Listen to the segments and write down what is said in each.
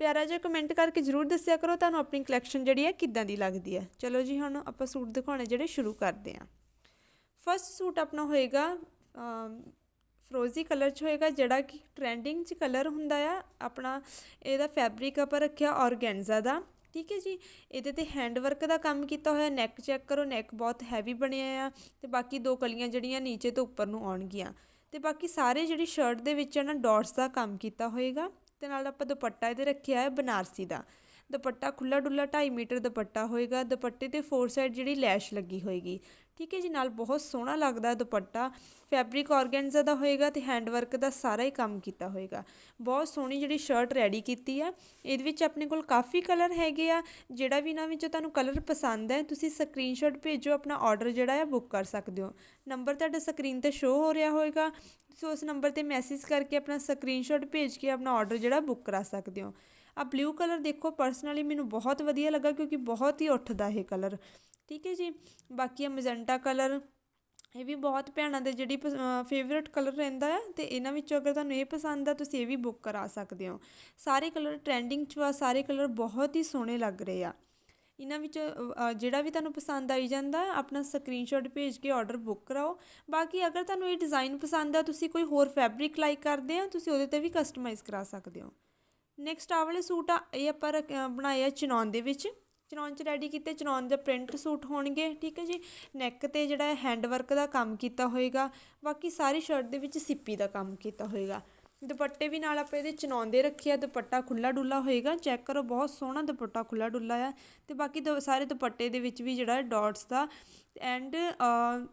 ਪਿਆਰਾ ਜਿਹਾ ਕਮੈਂਟ ਕਰਕੇ ਜ਼ਰੂਰ ਦੱਸਿਆ ਕਰੋ, ਤੁਹਾਨੂੰ ਆਪਣੀ ਕਲੈਕਸ਼ਨ ਜਿਹੜੀ ਹੈ ਕਿੱਦਾਂ ਦੀ ਲੱਗਦੀ ਹੈ। ਚਲੋ ਜੀ, ਹੁਣ ਆਪਾਂ ਸੂਟ ਦਿਖਾਉਣੇ ਜਿਹੜੇ ਸ਼ੁਰੂ ਕਰਦੇ ਹਾਂ। ਫਸਟ ਸੂਟ ਆਪਣਾ ਹੋਏਗਾ ਫਰੋਜ਼ੀ ਕਲਰ 'ਚ ਹੋਏਗਾ, ਜਿਹੜਾ ਕਿ ਟ੍ਰੈਂਡਿੰਗ 'ਚ ਕਲਰ ਹੁੰਦਾ ਆ। ਆਪਣਾ ਇਹਦਾ ਫੈਬਰਿਕ ਆਪਾਂ ਰੱਖਿਆ ਔਰਗੈਂਜ਼ਾ ਦਾ। ਠੀਕ ਹੈ ਜੀ? ਇਹਦੇ ਤੇ ਹੈਂਡ ਵਰਕ ਦਾ ਕੰਮ ਕੀਤਾ ਹੋਇਆ ਨੈਕ ਚੈੱਕ ਕਰੋ ਨੈਕ ਬਹੁਤ ਹੈਵੀ ਬਣਿਆ ਆ, ਤੇ ਬਾਕੀ ਦੋ ਕਲੀਆਂ ਜਿਹੜੀਆਂ ਨੀਚੇ ਤੋਂ ਉੱਪਰ ਨੂੰ ਆਉਣਗੀਆਂ। ਤੇ ਬਾਕੀ ਸਾਰੇ ਜਿਹੜੀ ਸ਼ਰਟ ਦੇ ਵਿੱਚ ਨਾ ਡਾਟਸ ਦਾ ਕੰਮ ਕੀਤਾ ਹੋਏਗਾ। ਤੇ ਨਾਲ ਆਪਾਂ ਦੁਪੱਟਾ ਇਹਦੇ ਰੱਖਿਆ ਹੈ ਬਨਾਰਸੀ ਦਾ। ਦੁਪੱਟਾ ਖੁੱਲਾ ਡੁੱਲਾ 2.5 ਮੀਟਰ ਦੁਪੱਟਾ ਹੋਏਗਾ। ਦੁਪੱਟੇ ਤੇ ਫੋਰ ਸਾਈਡ ਜਿਹੜੀ ਲੈਸ਼ ਲੱਗੀ ਹੋਏਗੀ। ਠੀਕ ਹੈ ਜੀ, ਨਾਲ ਬਹੁਤ ਸੋਹਣਾ ਲੱਗਦਾ ਦੁਪੱਟਾ। ਫੈਬਰਿਕ ਆਰਗੈਂਜ਼ਾ ਦਾ ਹੋਏਗਾ ਤੇ ਹੈਂਡ ਵਰਕ ਦਾ ਸਾਰਾ ਹੀ ਕੰਮ ਕੀਤਾ ਹੋਏਗਾ। ਬਹੁਤ ਸੋਹਣੀ ਜਿਹੜੀ ਸ਼ਰਟ ਰੈਡੀ ਕੀਤੀ ਆ। ਇਹਦੇ ਵਿੱਚ ਆਪਣੇ ਕੋਲ ਕਾਫੀ ਕਲਰ ਹੈਗੇ ਆ। ਜਿਹੜਾ ਵੀ ਇਹਨਾਂ ਵਿੱਚੋਂ ਤੁਹਾਨੂੰ ਕਲਰ ਪਸੰਦ ਹੈ, ਤੁਸੀਂ ਸਕਰੀਨਸ਼ਾਟ ਭੇਜੋ, ਆਪਣਾ ਆਰਡਰ ਜਿਹੜਾ ਹੈ ਬੁੱਕ ਕਰ ਸਕਦੇ ਹੋ। ਨੰਬਰ ਤੁਹਾਡੇ ਸਕਰੀਨ ਤੇ ਸ਼ੋ ਹੋ ਰਿਹਾ ਹੋਏਗਾ। ਤੁਸੀਂ ਉਸ ਨੰਬਰ ਤੇ ਮੈਸੇਜ ਕਰਕੇ ਆਪਣਾ ਸਕਰੀਨਸ਼ਾਟ ਭੇਜ ਕੇ ਆਪਣਾ ਆਰਡਰ ਜਿਹੜਾ ਬੁੱਕ ਕਰਾ ਸਕਦੇ ਹੋ। ਆ ਬਲੂ ਕਲਰ ਦੇਖੋ ਪਰਸਨਲੀ ਮੈਨੂੰ ਬਹੁਤ ਵਧੀਆ ਲੱਗਾ ਕਿਉਂਕਿ ਬਹੁਤ ਹੀ ਉੱਠਦਾ ਇਹ ਕਲਰ ਠੀਕ ਹੈ ਜੀ? ਬਾਕੀ ਆ ਮੈਜੈਂਟਾ ਕਲਰ ਇਹ ਵੀ ਬਹੁਤ ਭੈਣਾਂ ਦੇ ਜਿਹੜੀ ਫੇਵਰਿਟ ਕਲਰ ਰਹਿੰਦਾ ਹੈ ਤੇ ਇਹਨਾਂ ਵਿੱਚੋਂ ਅਗਰ ਤੁਹਾਨੂੰ ਇਹ ਪਸੰਦ ਆ, ਤੁਸੀਂ ਇਹ ਵੀ ਬੁੱਕ ਕਰਾ ਸਕਦੇ ਹੋ। ਸਾਰੇ ਕਲਰ ਟ੍ਰੈਂਡਿੰਗ 'ਚ ਆ, ਸਾਰੇ ਕਲਰ ਬਹੁਤ ਹੀ ਸੋਹਣੇ ਲੱਗ ਰਹੇ ਆ। ਇਹਨਾਂ ਵਿੱਚ ਜਿਹੜਾ ਵੀ ਤੁਹਾਨੂੰ ਪਸੰਦ ਆਈ ਜਾਂਦਾ, ਆਪਣਾ ਸਕਰੀਨਸ਼ਾਟ ਭੇਜ ਕੇ ਆਰਡਰ ਬੁੱਕ ਕਰਾਓ। ਬਾਕੀ ਅਗਰ ਤੁਹਾਨੂੰ ਇਹ ਡਿਜ਼ਾਈਨ ਪਸੰਦ ਆ, ਤੁਸੀਂ ਕੋਈ ਹੋਰ ਫੈਬਰਿਕ ਲਾਈਕ ਕਰਦੇ ਆ, ਤੁਸੀਂ ਉਹਦੇ ਤੇ ਵੀ ਕਸਟਮਾਈਜ਼ ਕਰਾ ਸਕਦੇ ਹੋ। ਨੈਕਸਟ ਆ ਵਾਲੇ ਸੂਟ ਆ, ਇਹ ਆਪਾਂ ਬਣਾਏ ਆ ਚਨੌਨ ਦੇ ਵਿੱਚ। ਚਨੌਨ 'ਚ ਰੈਡੀ ਕੀਤੇ ਚਨੌਨ ਦੇ ਪ੍ਰਿੰਟ ਸੂਟ ਹੋਣਗੇ, ਠੀਕ ਹੈ ਜੀ? ਨੈਕ ਤੇ ਜਿਹੜਾ ਹੈਂਡ ਵਰਕ ਦਾ ਕੰਮ ਕੀਤਾ ਹੋਏਗਾ, ਬਾਕੀ ਸਾਰੀ ਸ਼ਰਟ ਦੇ ਵਿੱਚ ਸਿੱਪੀ ਦਾ ਕੰਮ ਕੀਤਾ ਹੋਏਗਾ। ਦੁਪੱਟੇ ਵੀ ਨਾਲ ਆਪਾਂ ਇਹਦੇ ਚਨਾਉਂਦੇ ਰੱਖੇ ਆ, ਦੁਪੱਟਾ ਖੁੱਲਾ ਡੁੱਲਾ ਹੋਏਗਾ, ਚੈੱਕ ਕਰੋ, ਬਹੁਤ ਸੋਹਣਾ ਦੁਪੱਟਾ ਖੁੱਲਾ ਡੁੱਲਾ ਆ। ਤੇ ਬਾਕੀ ਸਾਰੇ ਦੁਪੱਟੇ ਦੇ ਵਿੱਚ ਵੀ ਜਿਹੜਾ ਡਾਟਸ ਦਾ ਐਂਡ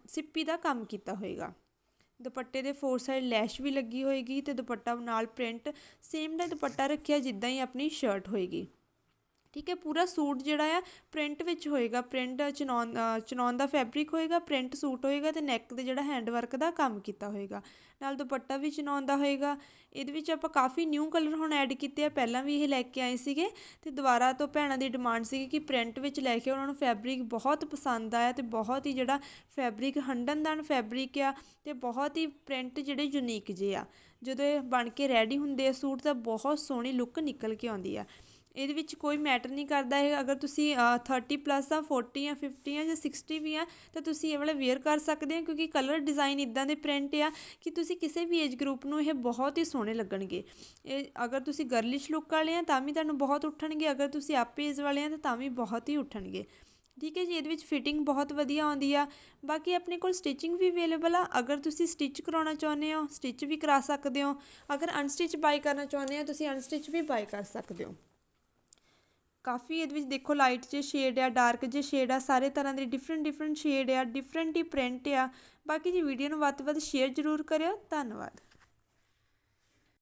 ਸਿੱਪੀ ਦਾ ਕੰਮ ਕੀਤਾ ਹੋਏਗਾ। ਦੁਪੱਟੇ ਦੇ ਫੋਰ ਸਾਈਡ ਲੈਸ਼ ਵੀ ਲੱਗੀ ਹੋਏਗੀ ਤੇ ਦੁਪੱਟਾ ਨਾਲ ਪ੍ਰਿੰਟ ਸੇਮ ਦਾ ਦੁਪੱਟਾ ਰੱਖਿਆ ਜਿੱਦਾਂ ਹੀ ਆਪਣੀ ਸ਼ਰਟ ਹੋਏਗੀ। ਠੀਕ ਹੈ, ਪੂਰਾ ਸੂਟ ਜਿਹੜਾ ਆ ਪ੍ਰਿੰਟ ਵਿੱਚ ਹੋਏਗਾ, ਪ੍ਰਿੰਟ ਚਨੌਨ ਚਨੌਨ ਦਾ ਫੈਬਰਿਕ ਹੋਏਗਾ, ਪ੍ਰਿੰਟ ਸੂਟ ਹੋਏਗਾ ਤੇ ਨੈਕ ਤੇ ਜਿਹੜਾ ਹੈਂਡ ਵਰਕ ਦਾ ਕੰਮ ਕੀਤਾ ਹੋਏਗਾ। ਨਾਲ ਦੁਪੱਟਾ ਵੀ ਚਨੌਨ ਦਾ ਹੋਏਗਾ। ਇਹਦੇ ਵਿੱਚ ਆਪਾਂ ਕਾਫੀ ਨਿਊ ਕਲਰ ਹੁਣ ਐਡ ਕੀਤੇ ਆ, ਪਹਿਲਾਂ ਵੀ ਇਹ ਲੈ ਕੇ ਆਏ ਸੀਗੇ ਤੇ ਦੁਬਾਰਾ ਤੋਂ ਭੈਣਾਂ ਦੀ ਡਿਮਾਂਡ ਸੀਗੀ ਕਿ ਪ੍ਰਿੰਟ ਵਿੱਚ ਲੈ ਕੇ ਉਹਨਾਂ ਨੂੰ ਫੈਬਰਿਕ ਬਹੁਤ ਪਸੰਦ ਆਇਆ ਤੇ ਬਹੁਤ ਹੀ ਜਿਹੜਾ ਫੈਬਰਿਕ ਹੰਡਨਦਾਨ ਫੈਬਰਿਕ ਆ ਤੇ ਬਹੁਤ ਹੀ ਪ੍ਰਿੰਟ ਜਿਹੜੇ ਯੂਨੀਕ ਜੇ ਆ। ਜਦੋਂ ਇਹ ਬਣ ਕੇ ਰੈਡੀ ਹੁੰਦੇ ਆ ਸੂਟ ਤਾਂ ਬਹੁਤ ਸੋਹਣੀ ਲੁੱਕ ਨਿਕਲ ਕੇ ਆਉਂਦੀ ਆ। ਇਹਦੇ ਵਿੱਚ ਕੋਈ ਮੈਟਰ ਨਹੀਂ ਕਰਦਾ ਇਹ। ਅਗਰ ਤੁਸੀਂ 30 ਪਲੱਸ ਆ 40 ਆ 50 ਆ ਜਾਂ 60 ਵੀ ਆ, ਤਾਂ ਤੁਸੀਂ ਇਹ ਵਾਲਾ ਵੇਅਰ ਕਰ ਸਕਦੇ ਹੋ ਕਿਉਂਕਿ ਕਲਰ ਡਿਜ਼ਾਈਨ ਇਦਾਂ ਦੇ ਪ੍ਰਿੰਟ ਆ ਕਿ ਤੁਸੀਂ ਕਿਸੇ ਵੀ ਏਜ ਗਰੁੱਪ ਨੂੰ ਇਹ ਬਹੁਤ ਹੀ ਸੋਹਣੇ ਲੱਗਣਗੇ। ਇਹ ਅਗਰ ਤੁਸੀਂ ਗਰਲਿਸ਼ ਲੁੱਕ ਵਾਲੇ ਆ, ਤਾਂ ਵੀ ਤੁਹਾਨੂੰ ਬਹੁਤ ਉੱਠਣਗੇ। ਅਗਰ ਤੁਸੀਂ ਆਪੇ ਏਜ ਵਾਲੇ ਆ, ਤਾਂ ਤਾਂ ਵੀ ਬਹੁਤ ਹੀ ਉੱਠਣਗੇ। ਠੀਕ ਹੈ ਜੀ, ਇਹਦੇ ਵਿੱਚ ਫਿਟਿੰਗ ਬਹੁਤ ਵਧੀਆ ਆਉਂਦੀ ਆ। ਬਾਕੀ ਆਪਣੇ ਕੋਲ ਸਟਿਚਿੰਗ ਵੀ ਅਵੇਲੇਬਲ ਆ। ਅਗਰ ਤੁਸੀਂ ਸਟਿਚ ਕਰਾਉਣਾ ਚਾਹੁੰਦੇ ਹੋ ਸਟਿਚ ਵੀ ਕਰਾ ਸਕਦੇ ਹੋ। ਅਗਰ ਅਨਸਟਿਚ ਬਾਈ ਕਰਨਾ ਚਾਹੁੰਦੇ ਹੋ, ਤੁਸੀਂ ਅਨਸਟਿਚ ਵੀ ਬਾਈ ਕਰ ਸਕਦੇ ਹੋ। ਕਾਫੀ ਇਹਦੇ ਵਿੱਚ ਦੇਖੋ ਲਾਈਟ ਜੇ ਸ਼ੇਡ ਆ ਡਾਰਕ ਜੇ ਸ਼ੇਡ ਆ, ਸਾਰੇ ਤਰ੍ਹਾਂ ਦੇ ਡਿਫਰੈਂਟ ਡਿਫਰੈਂਟ ਸ਼ੇਡ ਆ ਡਿਫਰੈਂਟ ਹੀ ਪ੍ਰਿੰਟ ਆ। ਬਾਕੀ ਜੀ ਵੀਡੀਓ ਨੂੰ ਵੱਧ ਤੋਂ ਵੱਧ ਸ਼ੇਅਰ ਜ਼ਰੂਰ ਕਰਿਓ। ਧੰਨਵਾਦ।